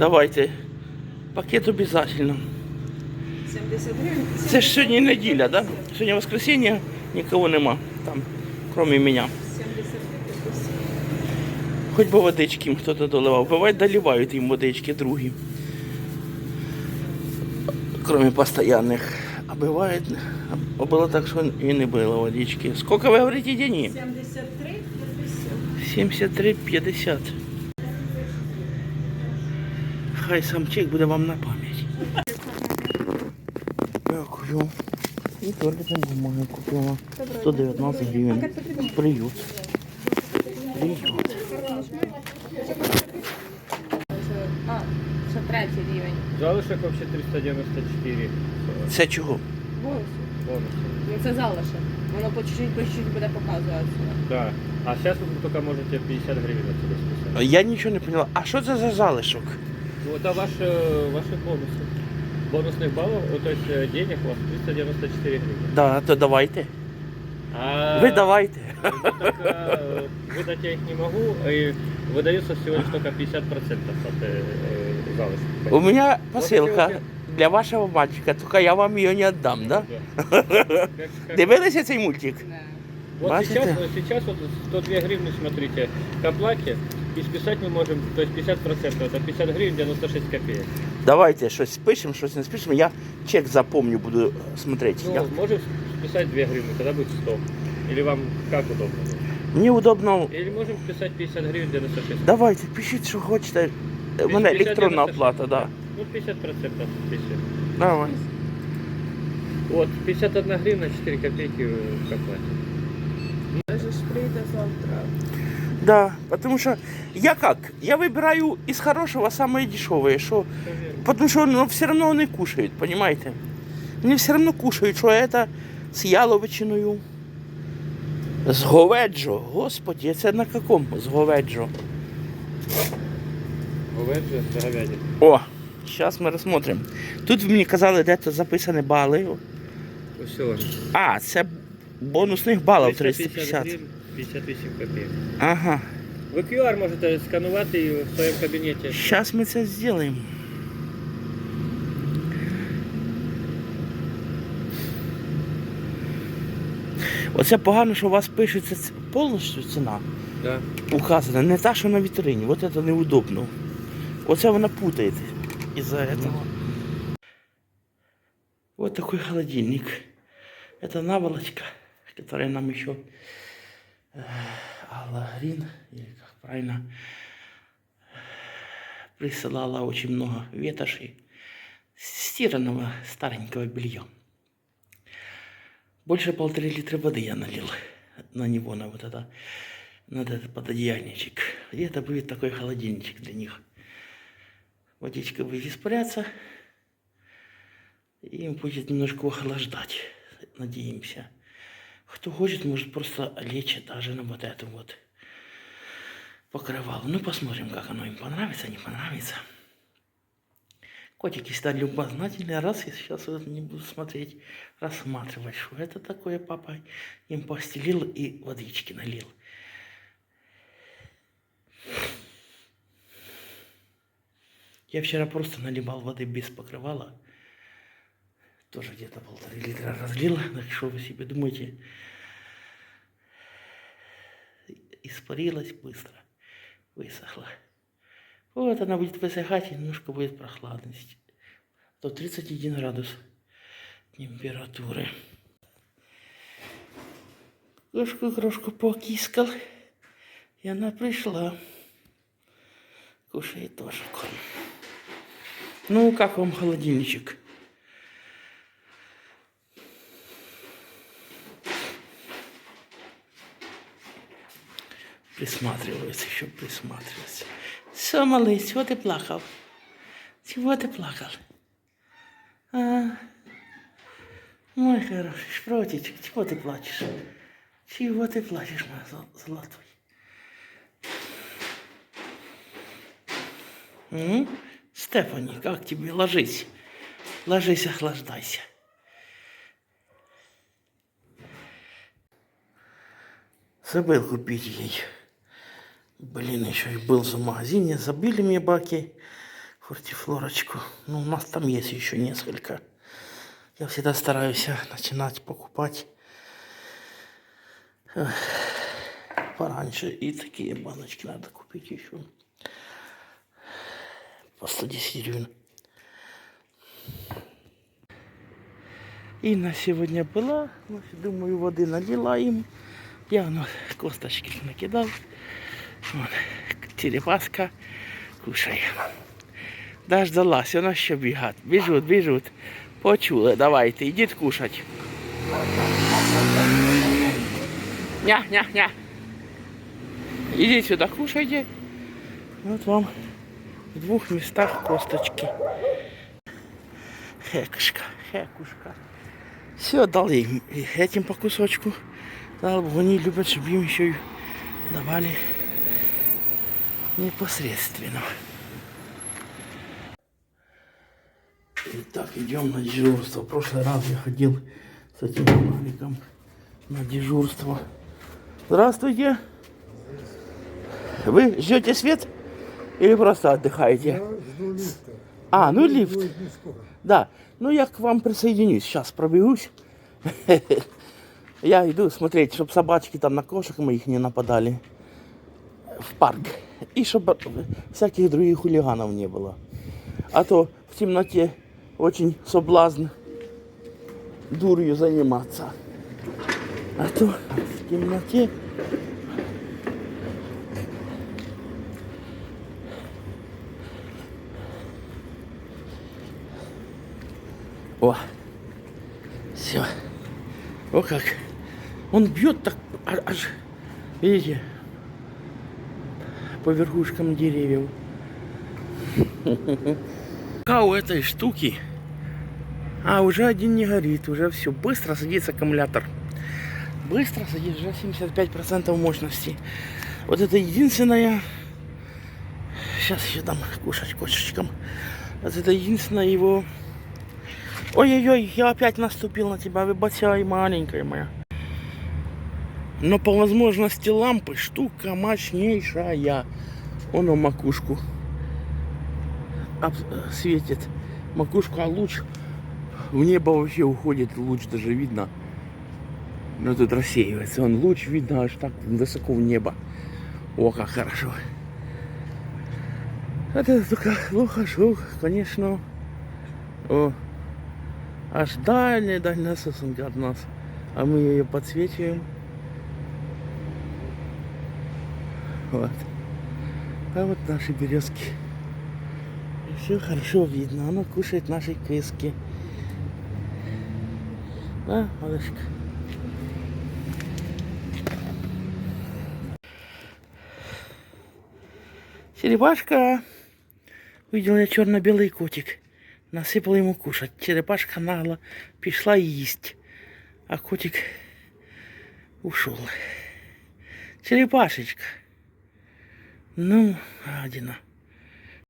Давайте. Пакет обов'язково. 70 гривень. Це ж сьогодні неділя, да? Сьогодні воскресенье, нікого нема там, кроме мене. 70. Хоч би водички їм хтось доливав. Буває, доливають їм водички другі. Кроме постоянних. А буває, а було так, що і не було водички. Скільки ви говорите денег? 73 50. 73,50. Хай сам чек буде вам на пам'ять. Дякую. І туалетну бумагу купила. 119 гривень. Приют. Приют. А, це третій рівень. Залишок вообще 394 Це чого? Ну це залишок. Воно по чуть-чуть, по чуть-чуть буде показуватися. Да. А сейчас вы только можете 50 гривен отсюда списать. Я нічого не поняла. А що це за залишок? Ну, это ваши, ваши бонусы. Бонусных баллов, э, то есть э, денег у вас 394 гривны. Да, то давайте. А Ви давайте. только, э, выдать я их не могу, и выдается всего лишь только 50% от э, э, залишка. У меня посилка Вот для вашого мальчика, тільки я вам її не віддам, да? Да. Как- как- Дивилися цей мультик? Вот Бачите? сейчас, вот сейчас вот 102 гривны, смотрите, к оплате, и списать мы можем, то есть 50%, это 50 гривен 96 копеек. Давайте щось спишемо, щось не спишемо. Я чек запомню, буду смотреть. Ну, Я... можем списать 2 гривны, тогда будет 100. Или вам как удобно? Мені удобно. Или можем списать 50 гривен 96 Давайте, пишіть, що хочете. У мене 50, електронна 96. оплата, да. Ну, 50% списываем. Давай. Вот, 51 гривна, 4 копейки э, к оплате. Може ж прийде завтра. Да, потому что я как? Я выбираю из хорошего самое дешевое, что Потому что ну, все равно они кушают, понимаете? Они все равно кушают, что это с яловичиною. З говеджо. Господи, це на каком з говеджо? Говяжье с говядиной. О, зараз ми розглянемо. Тут мені казали, де це записані бали. А, це бонусних балів 350. гривен, 58 копеек. Ага. Ви QR можете сканувати в своєму кабінеті. Зараз ми це зробимо. Оце погано, що у вас пишеться ц- повністю ціна. Да. указана, не та, що на вітрині. Вот это неудобно. Оце вона путает из-за этого. Вот такой холодильник. Это наволочка, которая нам еще э, Алла Грин, или как правильно, присылала очень много ветоши стиранного старенького белья. Больше полторы литра воды я налил на него, на вот это на этот пододеяльничек. И это будет такой холодильничек для них. Водичка будет испаряться, и им будет немножко охлаждать, надеемся. Кто хочет, может просто лечь даже на вот эту вот покрывало. Ну, посмотрим, как оно им понравится, не понравится. Котики стали любознательные. Раз я сейчас вот не буду смотреть, рассматривать, что это такое папа им постелил и водички налил. Я вчера просто наливал воды без покрывала. Тоже где-то полтора литра разлил. Так что вы себе думаете? Испарилась быстро. Высохла. Вот она будет высыхать, и немножко будет прохладность. До 31 градус температуры. Крошку крошку покискал. И она пришла. Кушает тоже корм. Ну, как вам холодильничек? Присматривается, еще присматривается. Все, малый, чего ты плакал? Чего ты плакал? А? Мой хороший шпротичек, чего ты плачешь? Чего ты плачешь, мой зол- золотой? М? Стефани, как тебе? Ложись. Ложись, охлаждайся. Забыл купить ей. Блин, еще и был в магазине. Забили мне баки. фортифлорочку. Ну, у нас там есть еще несколько. Я всегда стараюсь начинать покупать эх, пораньше. И такие баночки надо купить еще. По 110 гривен. И на сегодня была. Думаю, воды налила им. Я ну, косточки накидал. Вон, черепашка кушає. Дождалась, вона ще бігать. Біжуть, біжуть. Почули, давайте, ідіть кушать. Ня, ня, ня. Ідіть сюди, кушайте. Вот вам в двух местах косточки. Хекушка, хекушка. Все, дал им и этим по кусочку. Дал, они любят, чтобы им еще и давали непосредственно. Итак, идем на дежурство. В прошлый раз я ходил с этим фонариком на дежурство. Здравствуйте. Вы ждете свет или просто отдыхаете? Я жду лифта. А, ну лифт. Да. Ну я к вам присоединюсь. Сейчас пробегусь. Я иду смотреть, чтобы собачки там на кошек моих не нападали в парк. И чтобы всяких других хулиганов не было. А то в темноте очень соблазн дурью заниматься. А то в темноте О, все. О как. Он бьет так а- аж, видите, по верхушкам деревьев. А у этой штуки, а уже один не горит, уже все, быстро садится аккумулятор. Быстро садится, уже 75% мощности. Вот это единственное, сейчас еще дам кушать кошечкам. Вот это единственное его Ой-ой-ой, я опять наступил на тебя, выбачай, маленькая моя. Но по возможности лампы штука мощнейшая. Он макушку об- светит. Макушку, а луч в небо вообще уходит, луч даже видно. Но тут рассеивается. Он луч видно аж так высоко в небо. О, как хорошо. Это только хорошо, конечно. О, аж дальняя дальняя сосунка от нас. А мы ее подсвечиваем. Вот. А вот наши березки. Все хорошо видно. Оно кушает наши кыски. Да, малышка? Черепашка. Увидел я черно-белый котик. Насыпал ему кушать. Черепашка нагло пішла їсть. А котик ушел. Черепашечка. Ну, гадина.